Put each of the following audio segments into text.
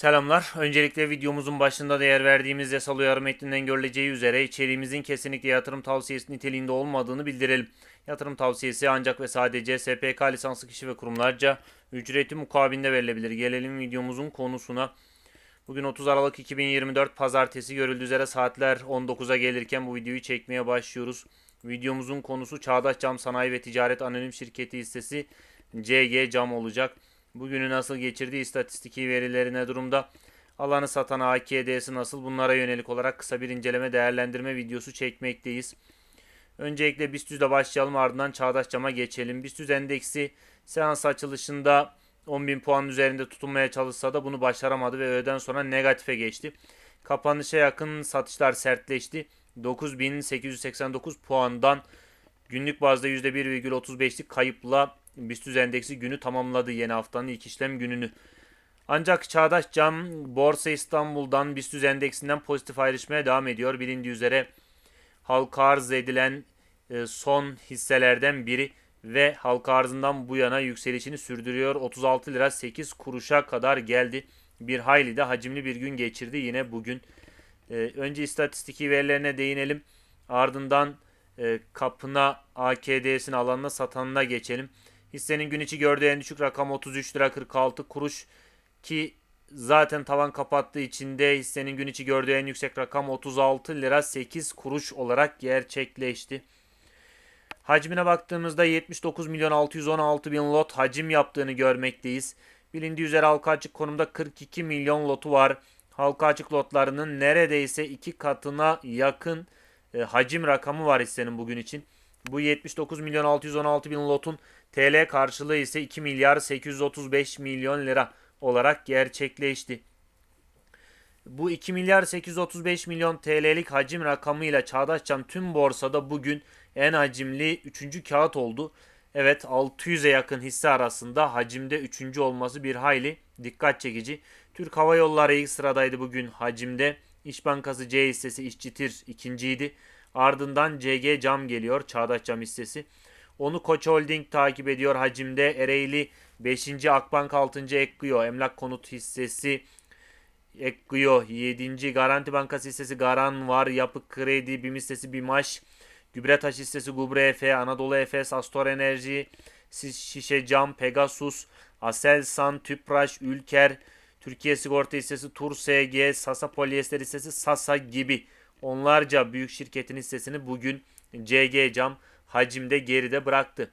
Selamlar. Öncelikle videomuzun başında değer verdiğimiz yasal uyarı metninden görüleceği üzere içeriğimizin kesinlikle yatırım tavsiyesi niteliğinde olmadığını bildirelim. Yatırım tavsiyesi ancak ve sadece SPK lisanslı kişi ve kurumlarca ücreti mukabilinde verilebilir. Gelelim videomuzun konusuna. Bugün 30 Aralık 2024 Pazartesi görüldüğü üzere saatler 19'a gelirken bu videoyu çekmeye başlıyoruz. Videomuzun konusu Çağdaş Cam Sanayi ve Ticaret Anonim Şirketi hissesi CG Cam olacak. Bugünü nasıl geçirdiği istatistiki verilerine durumda. Alanı satan AKD'si nasıl bunlara yönelik olarak kısa bir inceleme değerlendirme videosu çekmekteyiz. Öncelikle BIST başlayalım ardından Çağdaş Cam'a geçelim. BIST endeksi seans açılışında 10.000 puan üzerinde tutunmaya çalışsa da bunu başaramadı ve öğleden sonra negatife geçti. Kapanışa yakın satışlar sertleşti. 9.889 puandan günlük bazda %1,35'lik kayıpla BIST endeksi günü tamamladı yeni haftanın ilk işlem gününü. Ancak Çağdaş Cam Borsa İstanbul'dan BIST endeksinden pozitif ayrışmaya devam ediyor. Bilindiği üzere halka arz edilen e, son hisselerden biri ve halka arzından bu yana yükselişini sürdürüyor. 36 lira 8 kuruşa kadar geldi. Bir hayli de hacimli bir gün geçirdi yine bugün. E, önce istatistiki verilerine değinelim. Ardından e, kapına AKD'sini alanına satanına geçelim. Hissenin gün içi gördüğü en düşük rakam 33 lira 46 kuruş ki zaten tavan kapattığı için de hissenin gün içi gördüğü en yüksek rakam 36 lira 8 kuruş olarak gerçekleşti. Hacmine baktığımızda 79 milyon 616 bin lot hacim yaptığını görmekteyiz. Bilindiği üzere halka açık konumda 42 milyon lotu var. Halka açık lotlarının neredeyse iki katına yakın e, hacim rakamı var hissenin bugün için. Bu 79 milyon 616 bin lotun TL karşılığı ise 2 milyar 835 milyon lira olarak gerçekleşti. Bu 2 milyar 835 milyon TL'lik hacim rakamıyla Çağdaş Cam tüm borsada bugün en hacimli 3. kağıt oldu. Evet 600'e yakın hisse arasında hacimde 3. olması bir hayli dikkat çekici. Türk Hava Yolları ilk sıradaydı bugün hacimde. İş Bankası C hissesi İşçitir ikinciydi. Ardından CG Cam geliyor Çağdaş Cam hissesi. Onu Koç Holding takip ediyor hacimde. Ereğli 5. Akbank 6. Ekkuyo. Emlak konut hissesi Ekkuyo 7. Garanti Bankası hissesi Garan var. Yapı Kredi BİM hissesi BİMAŞ. Gübretaş hissesi Gubre Efe. Anadolu Efes. Astor Enerji. Şişe Cam. Pegasus. Aselsan. Tüpraş. Ülker. Türkiye Sigorta hissesi Tur SG. Sasa Polyester hissesi Sasa gibi onlarca büyük şirketin hissesini bugün CG Cam hacimde geride bıraktı.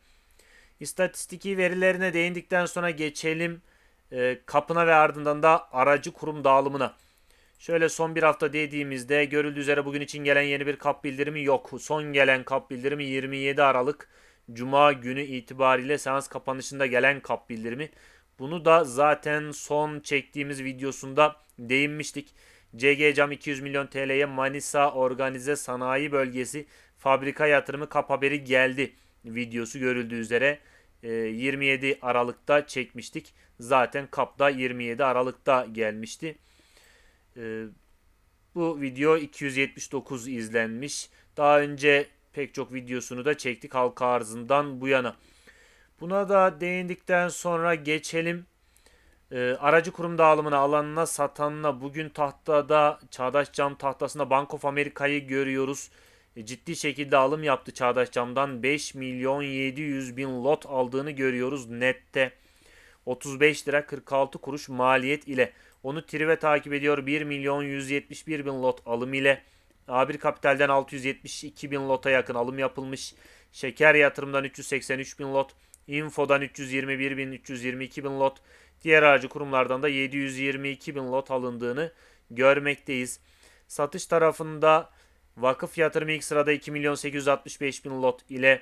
İstatistiki verilerine değindikten sonra geçelim e, kapına ve ardından da aracı kurum dağılımına. Şöyle son bir hafta dediğimizde görüldüğü üzere bugün için gelen yeni bir kap bildirimi yok. Son gelen kap bildirimi 27 Aralık Cuma günü itibariyle seans kapanışında gelen kap bildirimi. Bunu da zaten son çektiğimiz videosunda değinmiştik. CG Cam 200 milyon TL'ye Manisa Organize Sanayi Bölgesi fabrika yatırımı kap haberi geldi videosu görüldüğü üzere 27 ee, Aralık'ta çekmiştik. Zaten kapta 27 Aralık'ta gelmişti. Ee, bu video 279 izlenmiş. Daha önce pek çok videosunu da çektik halka arzından bu yana. Buna da değindikten sonra geçelim e, aracı kurum dağılımına alanına satanına bugün tahtada Çağdaş Cam tahtasında Bank of America'yı görüyoruz. E, ciddi şekilde alım yaptı Çağdaş Cam'dan 5 milyon 700 bin lot aldığını görüyoruz nette. 35 lira 46 kuruş maliyet ile. Onu Trive takip ediyor 1 milyon 171 bin lot alım ile. A1 Kapital'den 672 bin lota yakın alım yapılmış. Şeker yatırımdan 383 bin lot. Info'dan 321 bin 322 bin lot. Diğer aracı kurumlardan da 722 bin lot alındığını görmekteyiz. Satış tarafında vakıf yatırımı ilk sırada 2 milyon 865 bin lot ile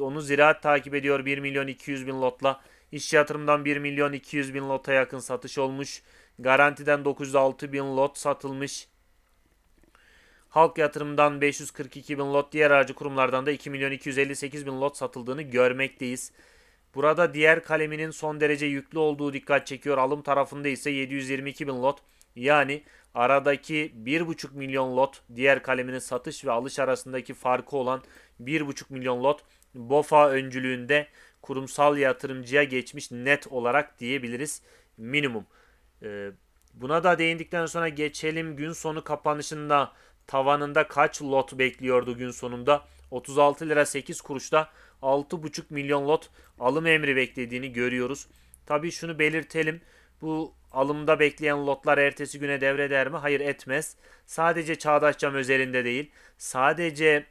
onu ziraat takip ediyor 1 milyon 200 bin lotla. İş yatırımdan 1 milyon 200 bin lota yakın satış olmuş. Garantiden 906 bin lot satılmış. Halk yatırımdan 542 bin lot, diğer aracı kurumlardan da 2 milyon 258 bin lot satıldığını görmekteyiz. Burada diğer kaleminin son derece yüklü olduğu dikkat çekiyor. Alım tarafında ise 722 bin lot. Yani aradaki 1,5 milyon lot diğer kaleminin satış ve alış arasındaki farkı olan 1,5 milyon lot BOFA öncülüğünde kurumsal yatırımcıya geçmiş net olarak diyebiliriz minimum. Ee, Buna da değindikten sonra geçelim gün sonu kapanışında tavanında kaç lot bekliyordu gün sonunda? 36 lira 8 kuruşta 6,5 milyon lot alım emri beklediğini görüyoruz. Tabii şunu belirtelim. Bu alımda bekleyen lotlar ertesi güne devreder mi? Hayır etmez. Sadece Çağdaş Cam özelinde değil. Sadece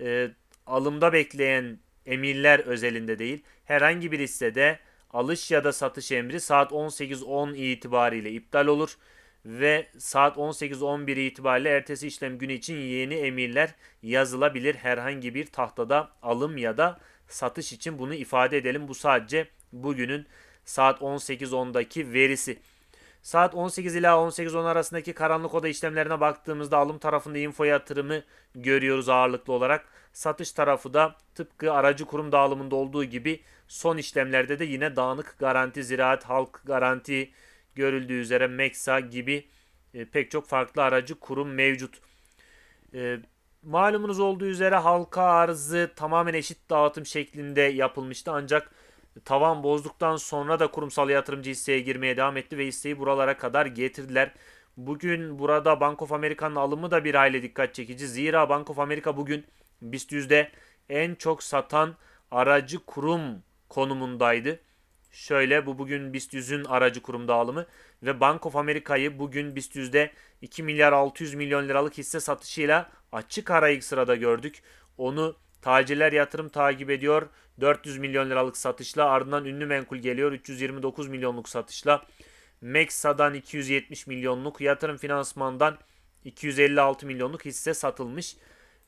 e, alımda bekleyen emirler özelinde değil. Herhangi bir hissede alış ya da satış emri saat 18.10 itibariyle iptal olur ve saat 18.11 itibariyle ertesi işlem günü için yeni emirler yazılabilir. Herhangi bir tahtada alım ya da satış için bunu ifade edelim. Bu sadece bugünün saat 18.10'daki verisi. Saat 18 ila 18.10 arasındaki karanlık oda işlemlerine baktığımızda alım tarafında info yatırımı görüyoruz ağırlıklı olarak. Satış tarafı da tıpkı aracı kurum dağılımında olduğu gibi son işlemlerde de yine dağınık garanti, ziraat, halk garanti görüldüğü üzere Meksa gibi e, pek çok farklı aracı kurum mevcut. E, malumunuz olduğu üzere halka arzı tamamen eşit dağıtım şeklinde yapılmıştı ancak tavan bozduktan sonra da kurumsal yatırımcı hisseye girmeye devam etti ve hisseyi buralara kadar getirdiler. Bugün burada Bank of America'nın alımı da bir aile dikkat çekici. Zira Bank of America bugün BIST yüzde en çok satan aracı kurum konumundaydı. Şöyle bu bugün BIST 100'ün aracı kurum dağılımı ve Bank of America'yı bugün BIST 100'de 2 milyar 600 milyon liralık hisse satışıyla açık ara ilk sırada gördük. Onu tacirler yatırım takip ediyor. 400 milyon liralık satışla ardından ünlü menkul geliyor 329 milyonluk satışla. Mexa'dan 270 milyonluk yatırım finansmandan 256 milyonluk hisse satılmış.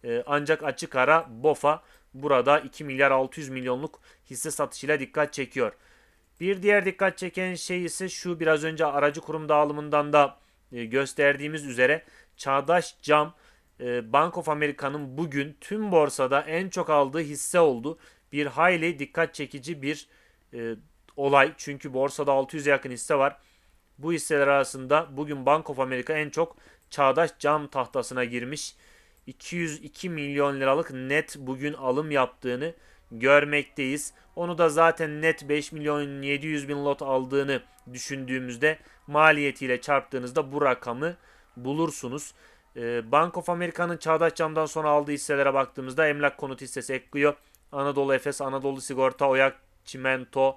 Ee, ancak açık ara BOFA burada 2 milyar 600 milyonluk hisse satışıyla dikkat çekiyor. Bir diğer dikkat çeken şey ise şu biraz önce aracı kurum dağılımından da e, gösterdiğimiz üzere Çağdaş Cam Bank of America'nın bugün tüm borsada en çok aldığı hisse oldu. Bir hayli dikkat çekici bir e, olay. Çünkü borsada 600'e yakın hisse var. Bu hisseler arasında bugün Bank of America en çok Çağdaş Cam tahtasına girmiş. 202 milyon liralık net bugün alım yaptığını görmekteyiz. Onu da zaten net 5 milyon 700 bin lot aldığını düşündüğümüzde maliyetiyle çarptığınızda bu rakamı bulursunuz. Ee, Bank of America'nın Çağdaş Cam'dan sonra aldığı hisselere baktığımızda emlak konut hissesi ekliyor. Anadolu Efes, Anadolu Sigorta, Oyak Çimento,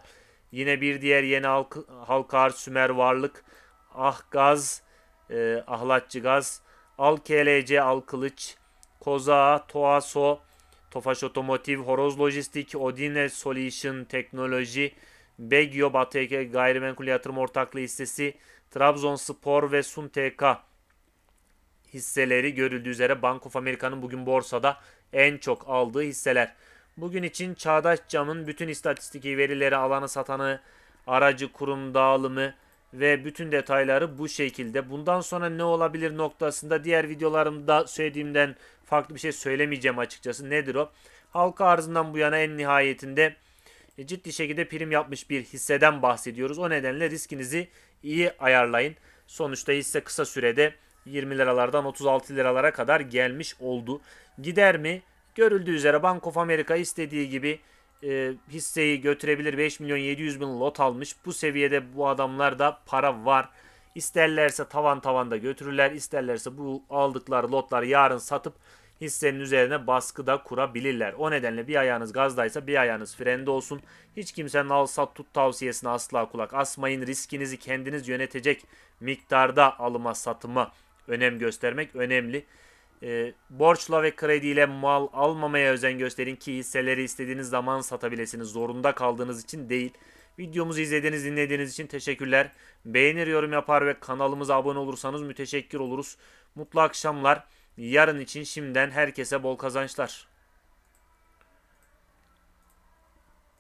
yine bir diğer yeni halk, halkar Sümer Varlık, Ah Gaz, e, Ahlatçı Gaz, Al KLC, Al Kılıç, Koza, Toaso, Tofaş Otomotiv, Horoz Lojistik, Odine Solution Teknoloji, Begio Batı Gayrimenkul Yatırım Ortaklığı hissesi, Trabzonspor ve Sun TK hisseleri görüldüğü üzere Bank of America'nın bugün borsada en çok aldığı hisseler. Bugün için Çağdaş Cam'ın bütün istatistiki verileri, alanı satanı, aracı kurum dağılımı ve bütün detayları bu şekilde. Bundan sonra ne olabilir noktasında diğer videolarımda söylediğimden farklı bir şey söylemeyeceğim açıkçası. Nedir o? Halka arzından bu yana en nihayetinde e, ciddi şekilde prim yapmış bir hisseden bahsediyoruz. O nedenle riskinizi iyi ayarlayın. Sonuçta hisse kısa sürede 20 liralardan 36 liralara kadar gelmiş oldu. Gider mi? Görüldüğü üzere Bank of America istediği gibi e, hisseyi götürebilir. 5 milyon 700 bin lot almış. Bu seviyede bu adamlarda para var. İsterlerse tavan tavanda götürürler. İsterlerse bu aldıkları lotlar yarın satıp hissenin üzerine baskı da kurabilirler. O nedenle bir ayağınız gazdaysa bir ayağınız frende olsun. Hiç kimsenin al sat tut tavsiyesine asla kulak asmayın. Riskinizi kendiniz yönetecek miktarda alıma satıma önem göstermek önemli. E, borçla ve krediyle mal almamaya özen gösterin ki hisseleri istediğiniz zaman satabilirsiniz. Zorunda kaldığınız için değil. Videomuzu izlediğiniz, dinlediğiniz için teşekkürler. Beğenir, yorum yapar ve kanalımıza abone olursanız müteşekkir oluruz. Mutlu akşamlar. Yarın için şimdiden herkese bol kazançlar.